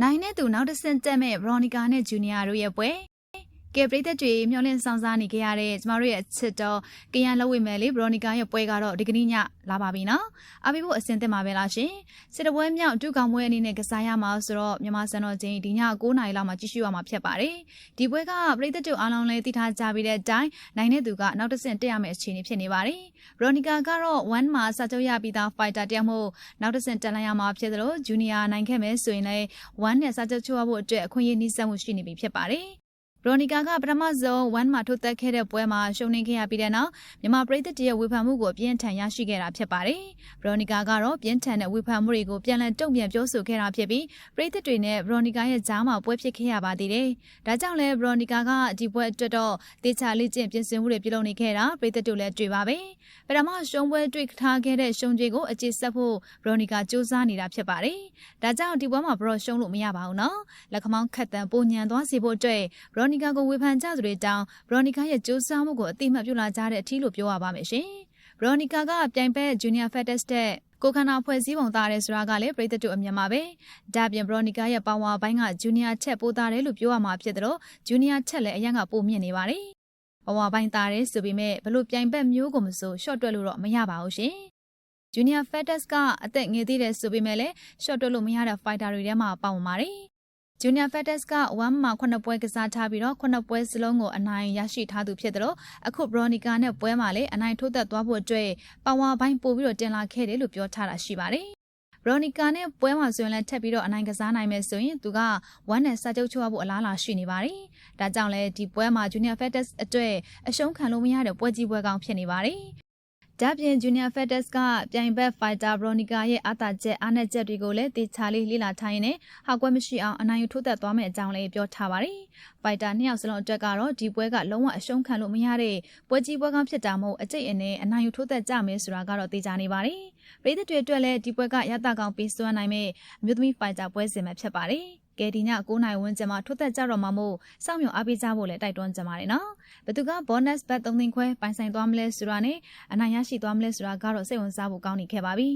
နိုင်တဲ့သူနောက်တစ်ဆင့်တက်မဲ့ဗရော်နီကာနဲ့ဂျူနီယာတို့ရဲ့ပွဲ ကဲပရိသတ်တွေမျှော်လင့်ဆောင်စားနေကြရတဲ့ကျမတို့ရဲ့ချစ်တော်ကရန်လောက်ဝေမယ်လေဗရော်နီကာရဲ့ပွဲကတော့ဒီကနေ့ညလာပါပြီနော်အားပေးဖို့အစင်သင့်ပါပဲလားရှင်စစ်တပွဲမြောက်ဒုကောင်ပွဲအနေနဲ့ကစားရမှာဆိုတော့မြန်မာစံတော်ချိန်ဒီည9နာရီလောက်မှကြည့်ရှုရမှာဖြစ်ပါတယ်ဒီပွဲကပရိသတ်တို့အားလုံးလည်းသိထားကြပြီးတဲ့အတိုင်းနိုင်တဲ့သူကနောက်တစ်ဆင့်တက်ရမယ့်အခြေအနေဖြစ်နေပါတယ်ဗရော်နီကာကတော့1မှာစကြုပ်ရပြီးသား fighter တယောက်မို့နောက်တစ်ဆင့်တက်လိုက်ရမှာဖြစ်သလိုဂျူနီယာနိုင်ခဲ့မယ်ဆိုရင်လည်း1နဲ့စကြုပ်ချိုးရဖို့အတွက်အခွင့်အရေးနှိစက်မှုရှိနေပြီဖြစ်ပါတယ်ဗ ရိုနီကာကပထမဆုံး1မှာထိုးသက်ခဲ့တဲ့ပွဲမှာရှုံးနိခဲ့ရပြီးတဲ့နောက်မြန်မာပရိသတ်တွေရဲ့ဝေဖန်မှုကိုအပြင်းထန်ရရှိခဲ့တာဖြစ်ပါတယ်။ဗရိုနီကာကတော့ပြင်းထန်တဲ့ဝေဖန်မှုတွေကိုပြန်လည်တုံ့ပြန်ပြောဆိုခဲ့တာဖြစ်ပြီးပရိသတ်တွေနဲ့ဗရိုနီကာရဲ့ကြားမှာပွဲဖြစ်ခဲ့ရပါသေးတယ်။ဒါကြောင့်လည်းဗရိုနီကာကဒီပွဲအတွက်တော့တေချာလေးကျင့်ပြင်ဆင်မှုတွေပြုလုပ်နေခဲ့တာပရိသတ်တို့လည်းတွေ့ပါပဲ။ပထမရှုံးပွဲတွေ့ထားခဲ့တဲ့ရှုံးကြေးကိုအခြေဆက်ဖို့ဗရိုနီကာစူးစမ်းနေတာဖြစ်ပါတယ်။ဒါကြောင့်ဒီပွဲမှာဘရော့ရှုံးလို့မရပါဘူးနော်။လက်ခမောင်းခတ်တန်ပုံညံသွားစေဖို့အတွက်ဗရိုနီကာကိုဝေဖန်ကြသူတွေတောင်းဗရိုနီကာရဲ့စူးစမ်းမှုကိုအတိအမှတ်ပြုလာကြတဲ့အထီးလို့ပြောရပါမယ်ရှင်။ဗရိုနီကာကပြိုင်ဘက်ဂျူနီယာဖက်တက်စ်တဲ့ကိုခန္ဓာဖွဲ့စည်းပုံသားတယ်ဆိုတာကလည်းပြည်သက်တို့အမြင်ပါပဲ။ဒါပြင်ဘရိုနီကာရဲ့ပေါင်ဝါပိုင်းကဂျူနီယာချက်ပိုးသားတယ်လို့ပြောရမှာဖြစ်တယ်လို့ဂျူနီယာချက်လည်းအရင်ကပိုမြင့်နေပါတယ်။ပေါင်ဝါပိုင်းသားတယ်ဆိုပေမဲ့ဘလို့ပြိုင်ဘက်မျိုးကိုမဆိုရှော့တွက်လို့တော့မရပါဘူးရှင်။ Junior Fedex ကအသက်ငယ်သေးတယ်ဆိုပေမဲ့လည်း short တွက်လို့မရတဲ့ fighter တွေထဲမှာပါဝင်ပါတယ်။ Junior Fedex က1မှာ9ပွဲကစားထားပြီးတော့9ပွဲစလုံးကိုအနိုင်ရရှိထားသူဖြစ်တယ်လို့အခု Bronica နဲ့ပွဲမှာလည်းအနိုင်ထိုးသက်သွားဖို့အတွက်ပါဝါပိုင်းပို့ပြီးတော့တင်လာခဲ့တယ်လို့ပြောထားတာရှိပါတယ်။ Bronica နဲ့ပွဲမှာဆိုရင်လည်းထပ်ပြီးတော့အနိုင်ကစားနိုင်မယ်ဆိုရင်သူက1နဲ့စာချုပ်ချုပ်ဖို့အလားအလာရှိနေပါတယ်။ဒါကြောင့်လည်းဒီပွဲမှာ Junior Fedex အတွက်အရှုံးခံလို့မရတဲ့ပွဲကြီးပွဲကောင်းဖြစ်နေပါတယ်။ ဒါပြင် Junior Fedex ကပြိုင်ဘက် Fighter Bronica ရဲ့အာသာချက်အားနည်းချက်တွေကိုလည်းတေချာလေးလေ့လာထားရင်းနဲ့ဟာကွက်မရှိအောင်အနိုင်ယူထိုးသက်သွားမယ့်အကြောင်းလည်းပြောထားပါတယ်။ Fighter နှစ်ယောက်စလုံးအတွက်ကတော့ဒီပွဲကလုံးဝအရှုံးခံလို့မရတဲ့ပွဲကြီးပွဲကောင်းဖြစ်တာမို့အကျိတ်အနဲ့အနိုင်ယူထိုးသက်ကြမယ်ဆိုတာကတော့သိကြနေပါတယ်။ပြည်သူတွေအတွက်လည်းဒီပွဲကရတကောင်းပေးစွမ်းနိုင်မဲ့အမျိုးသမီး Fighter ပွဲစဉ်မှာဖြစ်ပါတယ်။ ကဲဒီည9နိုင်ဝန်းကျင်မှာထွတ်သက်ကြတော့မှာမို့စောင့်မျှော်အားပေးကြဖို့လည်းတိုက်တွန်းကြပါတယ်နော်ဘသူက bonus bet 3သိန်းခွဲပိုင်ဆိုင်သွားမလဲဆိုတာနဲ့အနိုင်ရရှိသွားမလဲဆိုတာကတော့စိတ်ဝင်စားဖို့ကောင်းနေခဲ့ပါပြီ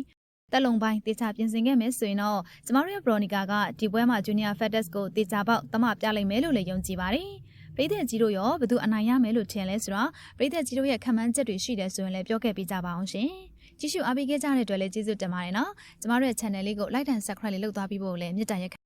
တက်လုံပိုင်းတေချာပြင်ဆင်ခဲ့မယ်ဆိုရင်တော့ကျမတို့ရဲ့ Bronica ကဒီပွဲမှာ Junior Fedex ကိုတေချာပေါက်တမပြလိုက်မယ်လို့လည်းယုံကြည်ပါတယ်ပရိသတ်ကြီးတို့ရောဘသူအနိုင်ရမယ်လို့ထင်လဲဆိုတော့ပရိသတ်ကြီးတို့ရဲ့ခံမှန်းချက်တွေရှိတယ်ဆိုရင်လည်းပြောခဲ့ပေးကြပါအောင်ရှင်ကြည့်ရှုအားပေးခဲ့ကြတဲ့အတွက်လည်းကျေးဇူးတင်ပါတယ်နော်ကျမတို့ရဲ့ channel လေးကို like and subscribe လေးလုပ်သွားပြီးဖို့လည်းမေတ္တာရက်